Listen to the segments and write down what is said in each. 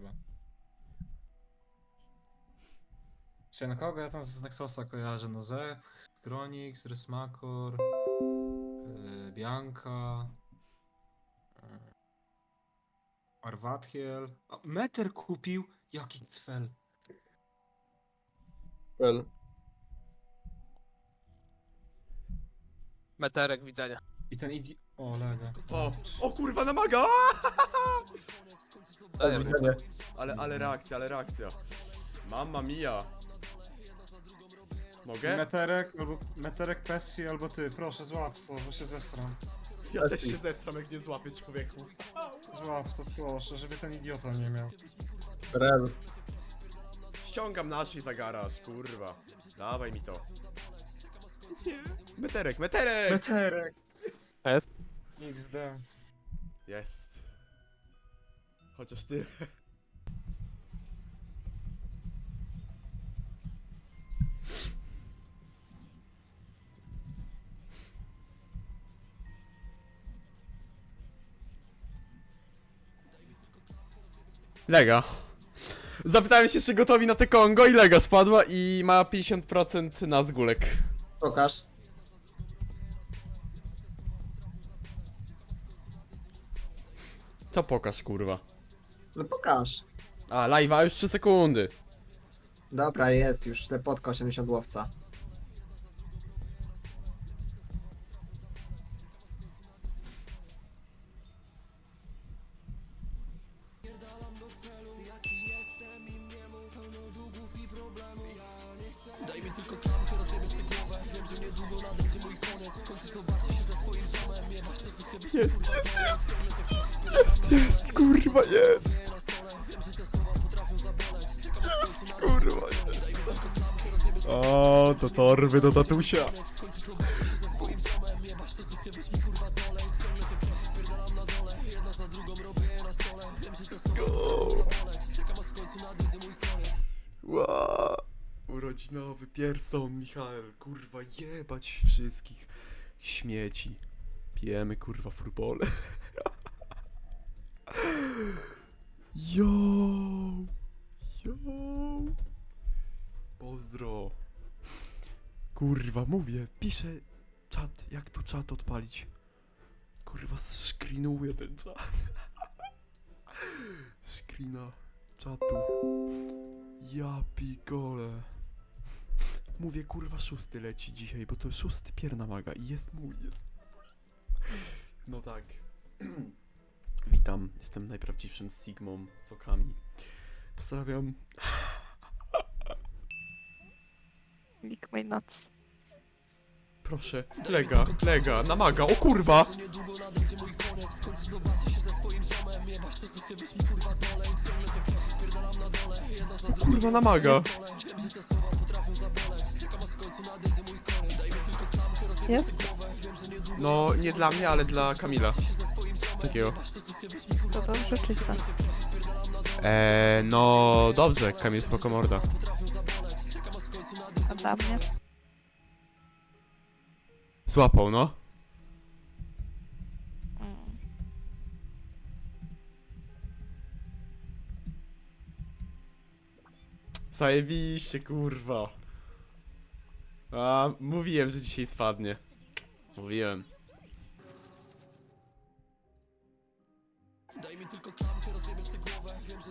chyba. Czy na kogo ja tam z Nexosa kojarzę? No Zepch, Skronix, Rysmakor, yy, Bianka, yy, Arwathiel. A, Meter kupił? Jaki cfel. Well. Meterek widzenia. I ten idi... O, lega. O, o kurwa na maga! Dajemy. Widzenie. Ale, ale reakcja, ale reakcja. Mamma mia. Mogę? Meterek, albo Meterek Pessi, albo ty. Proszę, złap to, bo się zesram. Ja też się zestram jak nie złapię człowieku. Złap to, proszę, żeby ten idiota nie miał. Rel. Ściągam naszej za garaż, kurwa. Dawaj mi to. Nie. Meterek, meterek! Meterek! Jest. XD. Jest. Chociaż ty. Lega. Zapytałem się, czy gotowi na te Kongo i Lega spadła i ma 50% na zgulek. Pokaż. To pokaż, kurwa. No pokaż. A, live'a już 3 sekundy. Dobra, jest już te podka 80 łowca. Kurwa! O, to torby do tatusia! Ła! Urodzinowy Pierson, Michał, kurwa, jebać wszystkich śmieci. Pijemy kurwa furbole. Yo! Kurwa, mówię, piszę czat, jak tu czat odpalić. Kurwa, screenuję ten czat. Screena czatu. Ja pigole. Mówię, kurwa, szósty leci dzisiaj, bo to szósty pierna maga i jest mój, jest no tak. Witam, jestem najprawdziwszym Sigmą z okami. Postanawiam. Lick my nuts. Proszę, lega, lega, namaga, o kurwa! O kurwa, namaga! Jest? No, nie dla mnie, ale dla Kamila. Takiego. To dobrze czy źle? Eee, no dobrze, Kamil spoko morda. Dla mnie? Złapał, no. Mm. Zajebiście, kurwa. A, mówiłem, że dzisiaj spadnie. Mówiłem.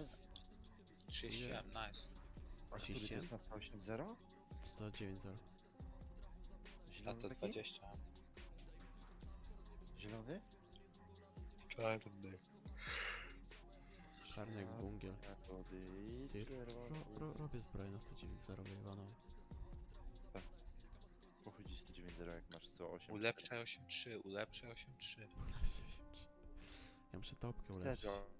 Jest 37, nice. A który to jest na 180? 109 0. A Zielony to taki? 20. Zielony? Czarny. Czarny jak bungiel. Ty, ro, ro, robię zbroję na 109 wyjebaną. Pochodzi 109 jak masz 108. Ulepszaj 8.3, ulepszaj 8.3. Ja muszę topkę ulepszyć. Serio.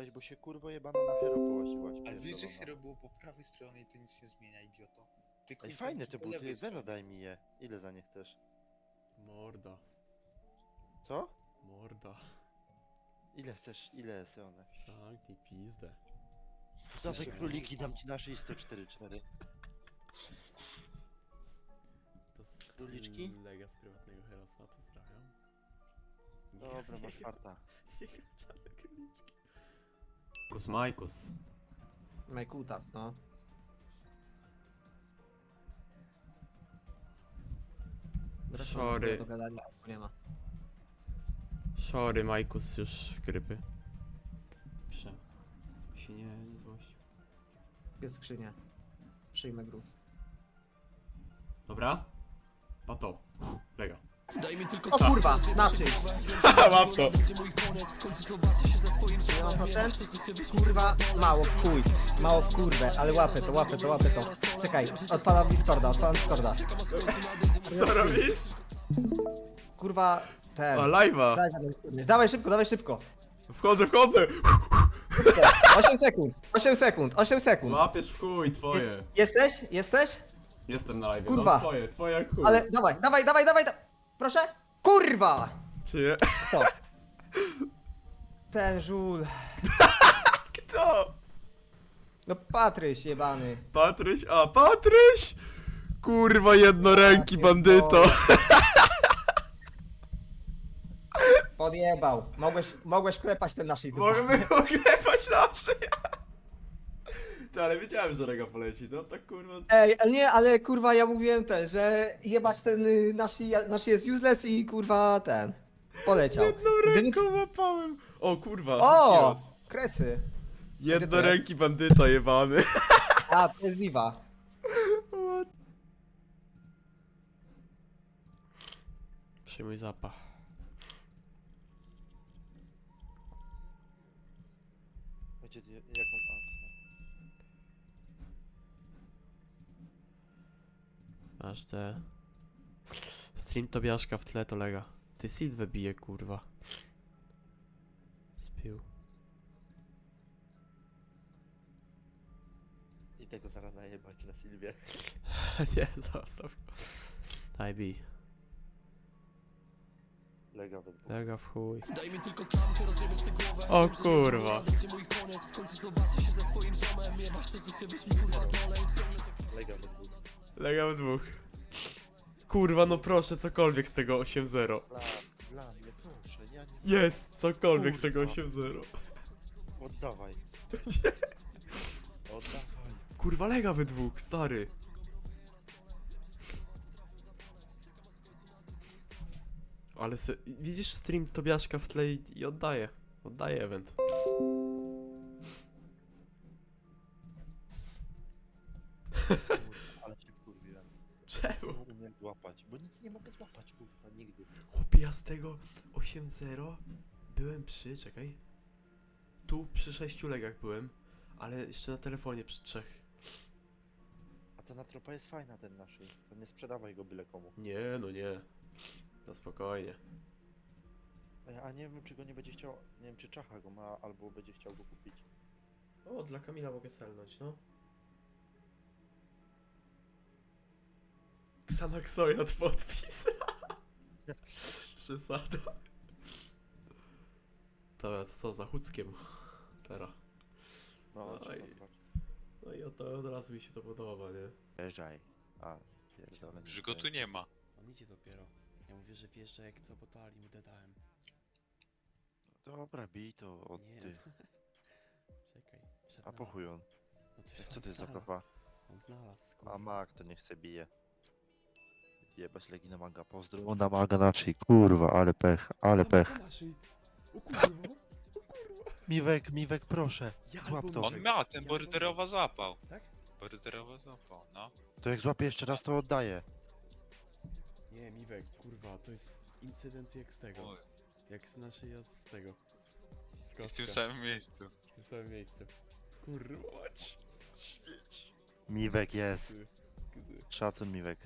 nie złapałeś, bo się kurwo jebana na hero połaziłaś. Ale wiesz, że pierdolona. hero było po prawej stronie i to nic nie zmienia, idioto. Tylko Ej, i fajne tak te po buty, Zero stronie. daj mi je. Ile za nie chcesz? Morda. Co? Morda. Ile chcesz, ile są one? Sanknij pizdę. Dawaj króliki, dam ci nasze i 104-4. To z Króliczki? Lega z prywatnego Herosa, pozdrawiam. Dobra, masz farta. Czarne króliczki. Kus Majkus. Majkutas, no. Zresztą Sorry. Do gadania nie ma. Sorry, Majkus już w grypy. Prze. Się nie, nie złość. Jest skrzynia. Przyjmę gruz. Dobra? Pato. Lega. O kurwa, naszych! Mam to. Nie mam procent? Kurwa, mało w chuj. Mało w kurwę, ale łapę to, łapę to, łapę to. Czekaj, odpalam Discorda, odpalam Discorda. Co robisz? Kurwa, ten. A, live'a. Daj, dawaj, dawaj szybko, dawaj szybko. Wchodzę, wchodzę. 8 sekund, 8 sekund, 8 sekund. Łapiesz w chuj, twoje. jesteś? Jesteś? Jestem na live. Kurwa. No, twoje, twoje jak chuj. Ale dawaj, dawaj, dawaj, dawaj, da- proszę? Kurwa! Czyje? Kto? Ten żul. Kto? No Patryś jebany. Patryś? A, Patryś! Kurwa, jednoręki bandyto. Podjebał. Mogłeś, mogłeś klepać ten naszej dupy. Możemy ogrywać nasze. Ty, ale wiedziałem, że Rega poleci, no tak kurwa. Ej, ale nie, ale kurwa ja mówiłem ten, że jebać ten y, nasz, nasz jest useless i kurwa ten. Poleciał. Jedną Gdyby- ręką łapałem. O kurwa. O! Kresy. Jednoręki bandyta jebany. A, to jest Viva. What? Przyjmuj zapach. Będzie jaką akcję? Te... Stream Tobiaszka w tle to lega. Ty Sylwę bije, kurwa. Spił. I tego zaraz najebać na Sylwię. Nie, zostaw go. Daj bij. Lega we dwóch. Lega w chuj. O kurwa. Lega we dwóch. Lega w dwóch. Kurwa, no proszę, cokolwiek z tego 8-0. Dla, dla mnie, proszę, ja nie... Jest, cokolwiek z tego Kurwa. 8-0. Oddawaj. Oddawaj. Kurwa, lega we dwóch, stary. Ale se, widzisz stream Tobiaszka w tle i, i oddaje. Oddaje event. złapać, bo nic nie mogę złapać, kurwa, nigdy. Chłopie, ja z tego 8-0 byłem przy, czekaj. Tu przy 6 legach byłem, ale jeszcze na telefonie przy trzech. A ta natropa jest fajna, ten naszej. To nie sprzedawaj go byle komu. Nie, no nie. Na spokojnie. A ja- A nie wiem, czy go nie będzie chciał... Nie wiem, czy Czacha go ma, albo będzie chciał go kupić. O, dla Kamila mogę selnąć, no. Xanaxojad podpis. Przesada. Dobra, to co, za chuckiem. Teraz. No, Oj. trzeba zobaczyć. No i o to od razu mi się to podoba, nie? Jeżdżaj. A, pierdolę. nie tu nie ma. On idzie dopiero. Ja mówię, że wjeżdża jak co, bo to Ali mu dodałem. Dobra, bij to od Nie. ty. Czekaj. przed A nami. po chuj on. No to Co on to jest za znalazł. propa? On znalazł, A mak to niech se bije. Jebać legi na maga. Pozdro na maga naszej. Kurwa, ale pech, ale pech. O kurwa. Miwek, Miwek, proszę. Ja Złap albo to. On Miwek, miał, ten ja borderowo złapał. Tak? Borderowo złapał, no. To jak złapię jeszcze raz, to oddaję. Nie, Miwek, kurwa, to jest incydent jak z tego. Oj, Jak z naszej, ja z tego. Z w kostka. tym samym miejscu. W tym samym miejscu. Kurwa, mać. Śmieć. Miwek jest. Gdy. Szacun, Miwek.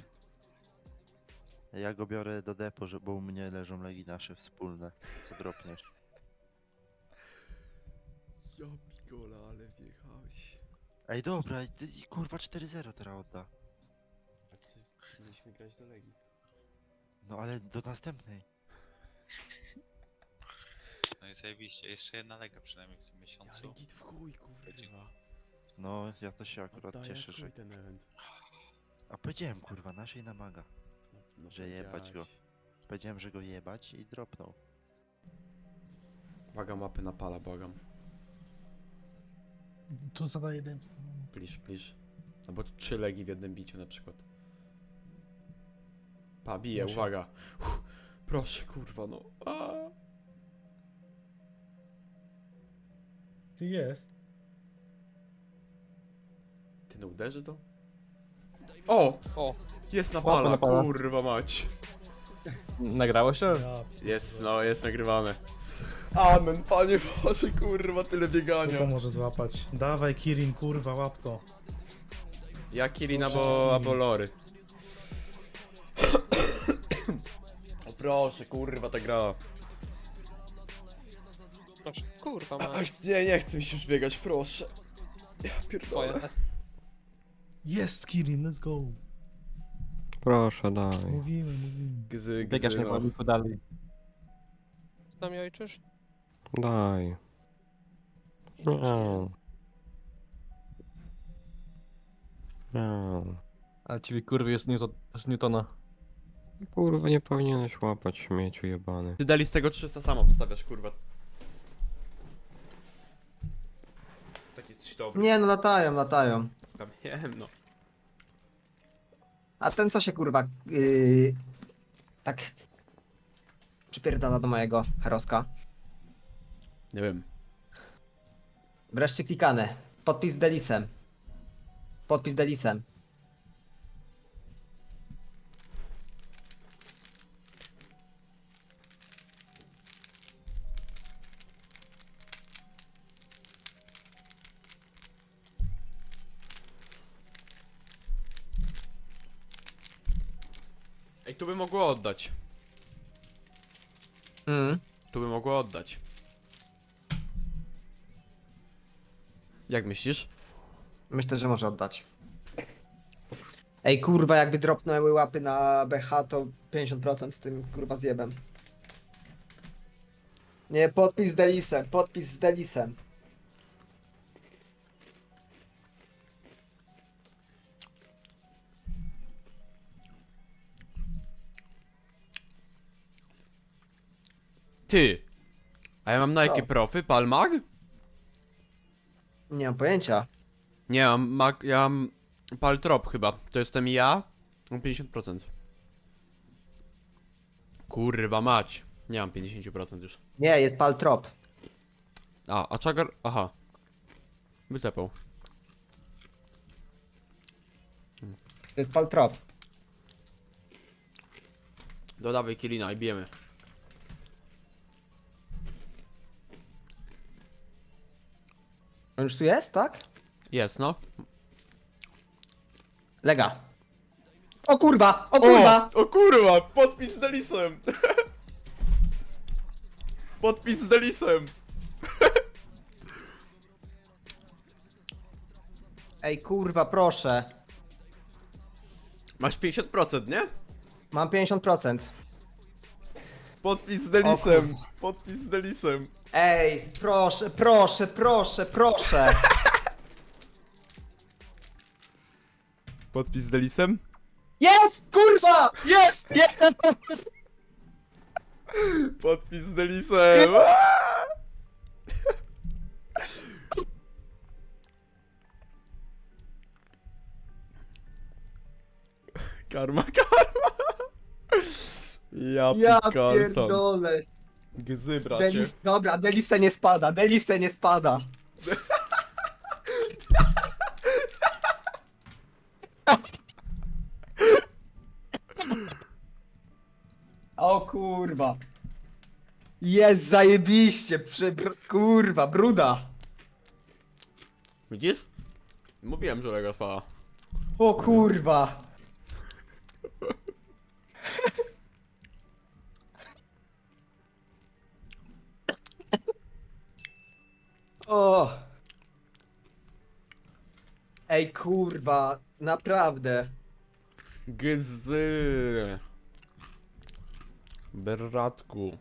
Ja go biorę do depo, że- bo u mnie leżą legi nasze wspólne. Co dropniesz? Ja pigola, ale wjechałeś. Ej, dobra, i, i kurwa 4-0 teraz odda. A mieliśmy grać do Legii. No ale do następnej. No i zajebiście. Jeszcze jedna lega przynajmniej w tym Ale miesiącu. git w chuj, kurwa. No, ja to się akurat Oddaję cieszę, chuj że... ten event. A powiedziałem, kurwa, naszej namaga. No, no Że jebać go. Powiedziałem, że go jebać i dropnął. Błagam mapy na pala, błagam. Tu zadaję jeden. Plisz, plisz. Albo trzy legi w jednym biciu na przykład. Pa, bije, Muszę. uwaga. Uff, proszę, kurwa, no. A. Ty jest. Ty no uderzy to? O! O. Jest na pala, na pala. kurwa mać. Nagrało się? Ja Jest, no, jest nagrywane. Amen, panie Boże, kurwa, tyle to biegania. może złapać. Dawaj Kirin, kurwa, łap to. Ja Kirin albo, albo Lory. O proszę, kurwa, ta gra. Proszę, kurwa ma. Ach, nie, nie chcę mi się już biegać, proszę. Ja pierdolę. Jest Kirin, let's go. Proszę, daj. Mówimy, mówimy. Gzy, Biegasz gzy, jak no. no. dalej. Z nami ojczysz? Daj. Nie. Nie. Ale ciebie kurwy jest Newton, z Newtona. Kurwa, nie powinieneś łapać śmieciu jebany. Ty dali z tego 300 sam obstawiasz, kurwa. Taki jest śtowy. Nie no, latają, latają. Wiem, no. A ten co się kurwa yy, tak przypierdala do mojego heroska? Nie wiem. Wreszcie klikane. Podpis z Delisem. Podpis z Delisem. Ej, tu by mogło oddać. Mm. Tu by mogło oddać. Jak myślisz? Myślę, że może oddać. Ej kurwa, jakby dropnęły łapy na BH, to 50% z tym kurwa zjebem. Nie, podpis z Delisem, podpis z Delisem. Ty! A ja mam na Co? jakie profy? Palmag? Nie mam pojęcia. Nie, mam mag, ja mam Paltrop chyba. To jestem ja. Mam 50%. Kurwa mać. Nie mam 50% już. Nie, jest Paltrop. A, a Chagar... Aha. Wytepał. To jest Paltrop. Dodawaj Kilina i bijemy. On już tu jest, tak? Jest, no. Lega. O kurwa, o kurwa! O, o kurwa! Podpis z Delisem! Podpis z Delisem! Ej kurwa, proszę. Masz 50%, nie? Mam 50%. Podpis z Delisem! Podpis z Delisem! Ej, proszę, proszę, proszę, proszę. Podpis z Delisem? Jest, kurwa! Jest! Jest! Podpis z Delisem. Karma, karma. Ja, Ja pierdolę. Gzy, bracie. Delis, dobra, Delise nie spada, Delise nie spada. O kurwa. Jest zajebiście, przy, br, kurwa, bruda. Widzisz? Mówiłem, że Lega spała. O kurwa. O. Ej kurwa, naprawdę. Gzy. Bratku.